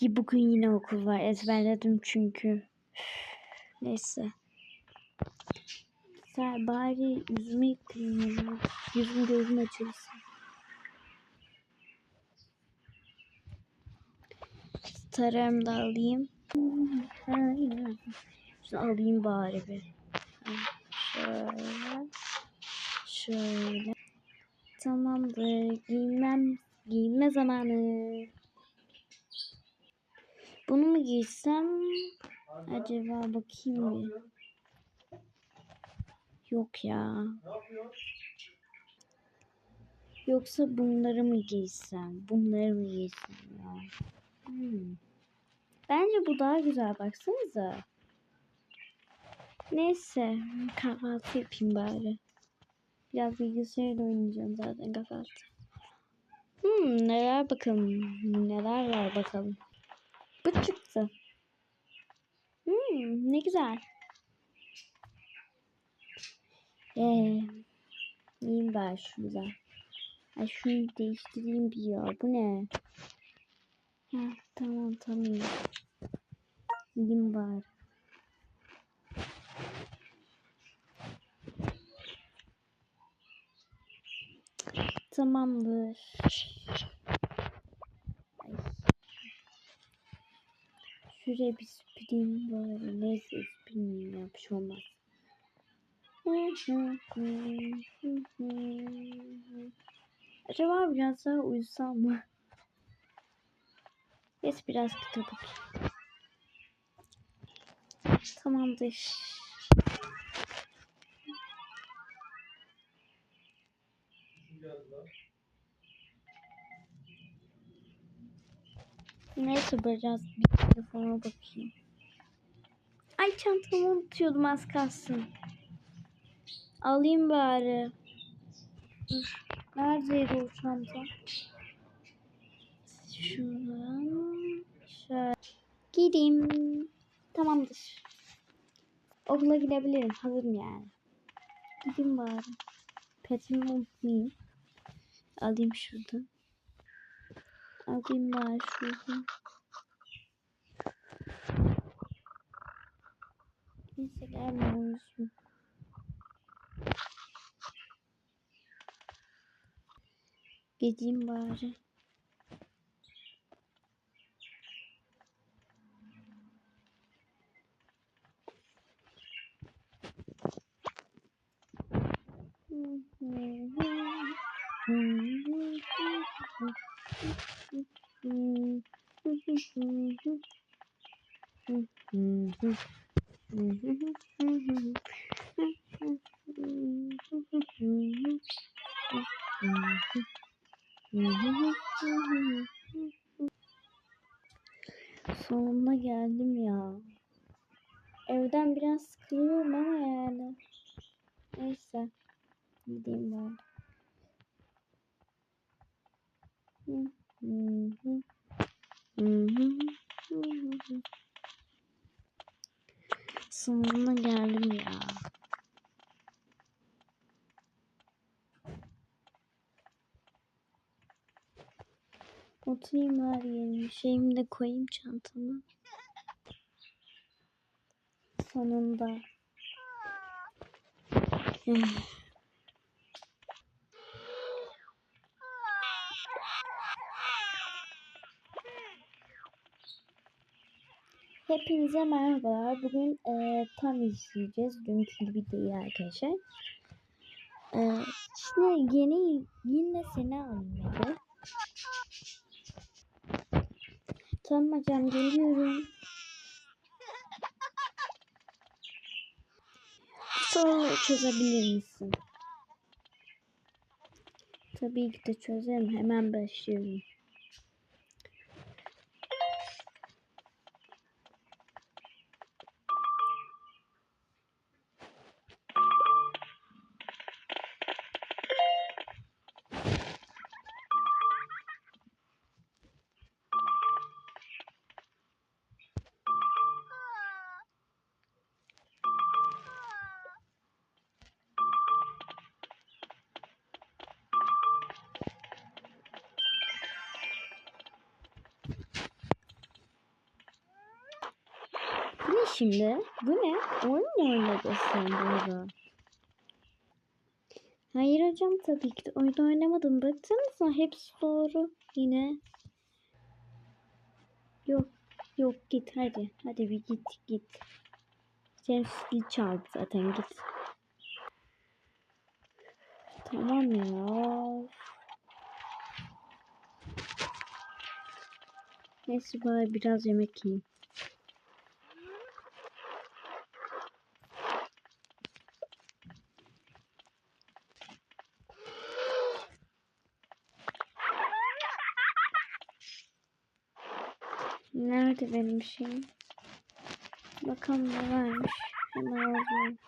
Y- Bugün yine okul var. Ezberledim çünkü. Neyse. Sen bari yüzümü yıkayayım. ya. Yüzüm gözüm açılsın. Starımı da alayım. Şunu alayım bari bir. Şöyle. Şöyle. Tamamdır. Giymem. Giyinme zamanı. Bunu mu giysem? Acaba bakayım bir. Yok ya. Yoksa bunları mı giysem? Bunları mı giysem ya? Hmm. Bence bu daha güzel baksanıza. Neyse kahvaltı yapayım bari. Biraz bilgisayarla oynayacağım zaten kahvaltı. Hmm, neler bakalım. Neler var bakalım. Bu çıktı. Hmm, ne güzel. Ee, yiyeyim ben şurada. Ay şunu değiştireyim bir ya. Bu ne? Heh, tamam tamam. Yiyeyim bari. Tamamdır. Şuraya bir süpüreyim bari. Neyse süpüreyim ya. Bir şey olmaz. Acaba biraz daha uyusam mı? Neyse biraz kitap okuyayım. Tamamdır. Neyse biraz bir telefona bakayım. Ay çantamı unutuyordum az kalsın. Alayım bari. Dur. Neredeydi o çanta? Şuradan. Şöyle. Gideyim. Tamamdır. Okula gidebilirim. Hazırım yani. Gideyim bari. Petimi unutmayayım. Alayım şuradan. Alayım bari şuradan. Neyse gelme uyusun. Gideyim bari. Sonuna geldim ya. Evden biraz sıkılıyorum ama yani. Neyse. Gideyim ben. Hı hı hı. Sonuna geldim ya. Oturayım her yerine. Şeyimi de koyayım çantama. Sonunda. Hepinize merhabalar. Bugün e, tam izleyeceğiz. Dünkü gibi değil arkadaşlar. E, şimdi yeni yine seni hadi. Tamam hocam geliyorum. Soru çözebilir misin? Tabii ki de çözerim. Hemen başlıyorum. Şimdi? Bu ne? Oyun mu oynadın sen burada? Hayır hocam tabii ki de oyun oynamadım. Baksanıza hepsi doğru. Yine. Yok. Yok git hadi. Hadi bir git git. Senin zil çaldı zaten git. Tamam ya. Neyse bari biraz yemek yiyeyim. Nerede benim şeyim? Bakalım ne varmış. Hemen alayım.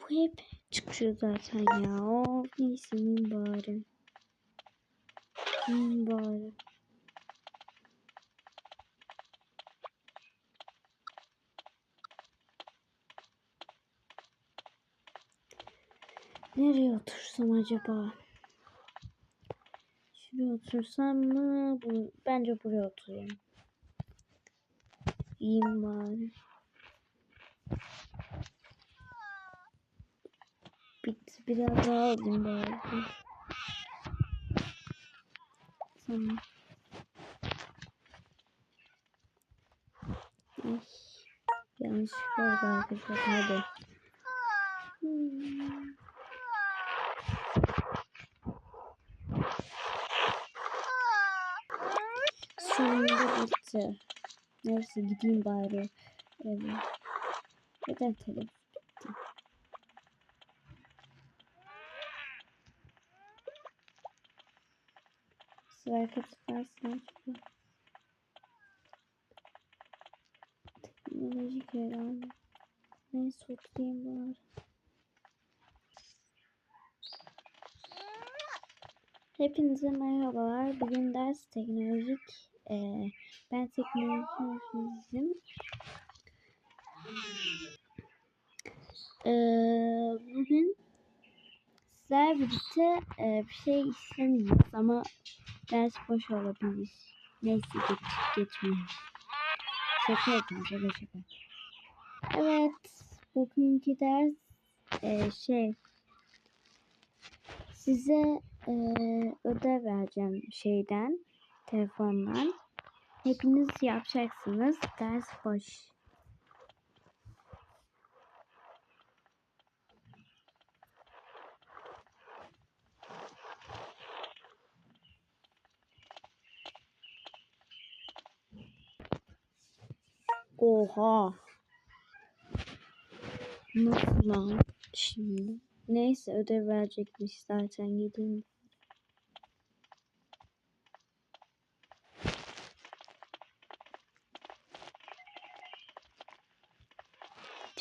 Bu hep çıkıyor zaten ya. Of neyse yiyeyim bari. Yiyeyim bari. Nereye otursam acaba? Şuraya otursam mı? Bu, bence buraya oturayım. Yiyeyim bari. Bitti. Biraz daha alayım bari. Tamam. Yanlış oldu arkadaşlar. Hadi. Hmm. Bitti. Neyse gideyim bari eve. Neden telefon? Sıra katılarsın. Teknolojik herhalde. Neyse oturayım bari. Hepinize merhabalar. Bugün ders teknolojik. Ee, ben teknolojiyim. Ee, bugün sizler birlikte e, bir şey istemiyoruz ama ders boş olabilir. Neyse geç, geçmeyin. Şaka yapayım şaka şaka. Evet bugünkü ders e, şey size e, ödev vereceğim şeyden telefondan. Hepiniz yapacaksınız. Ders boş. Oha. Nasıl lan şimdi? Neyse ödev verecekmiş zaten gideyim.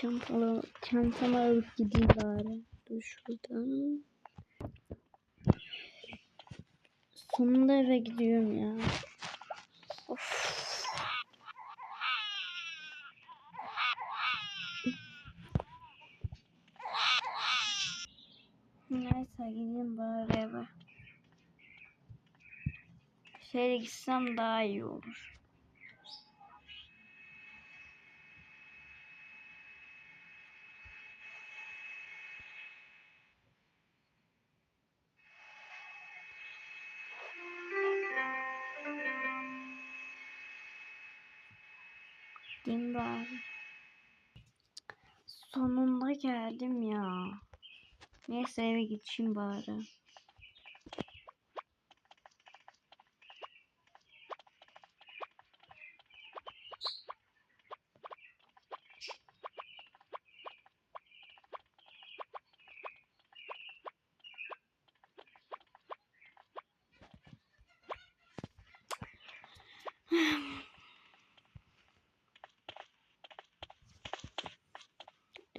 Çantamı, çantamı alıp gideyim bari. Dur şuradan. Sonunda eve gidiyorum ya. Of. Neyse gideyim bari eve. Şöyle gitsem daha iyi olur. Gideyim bari. Sonunda geldim ya. Neyse eve geçeyim bari.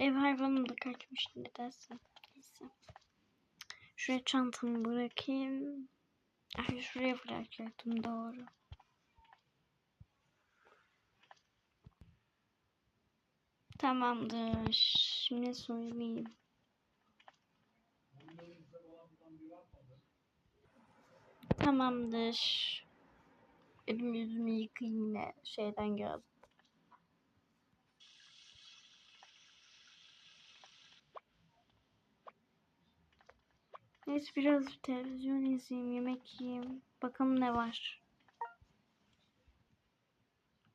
Ev hayvanım da kaçmıştı nedense. Neyse. Şuraya çantamı bırakayım. Ay şuraya bırakacaktım doğru. Tamamdır. Şimdi soyunayım. Tamamdır. Elimi yüzümü yıkayayım yine şeyden geldim. Neyse biraz televizyon izleyeyim, yemek yiyeyim. Bakalım ne var.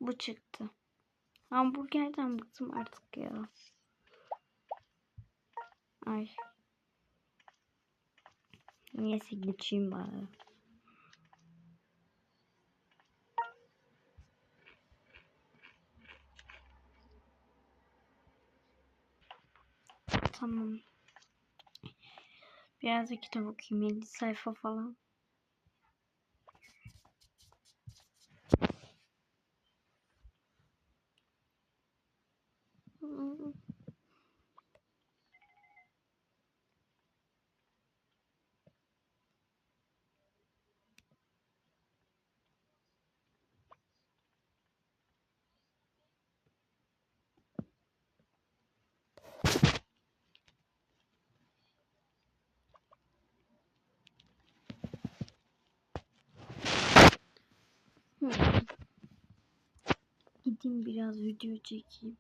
Bu çıktı. Hamburgerden bıktım artık ya. Ay. Neyse geçeyim bari. Tamam. Biraz da kitap okuyayım. 7 sayfa falan. Gideyim biraz video çekeyim.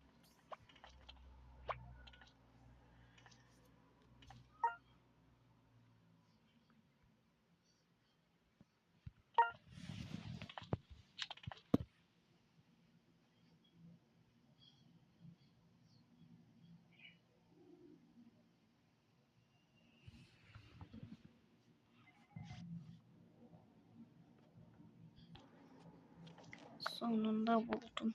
Sonunda buldum.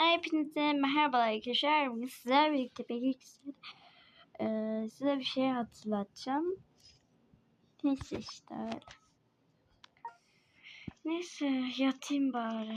Hepinize merhabalar arkadaşlar. Bugün sizlerle birlikte bilgisayar ee, size bir şey hatırlatacağım. Neyse işte öyle. Neyse yatayım bari.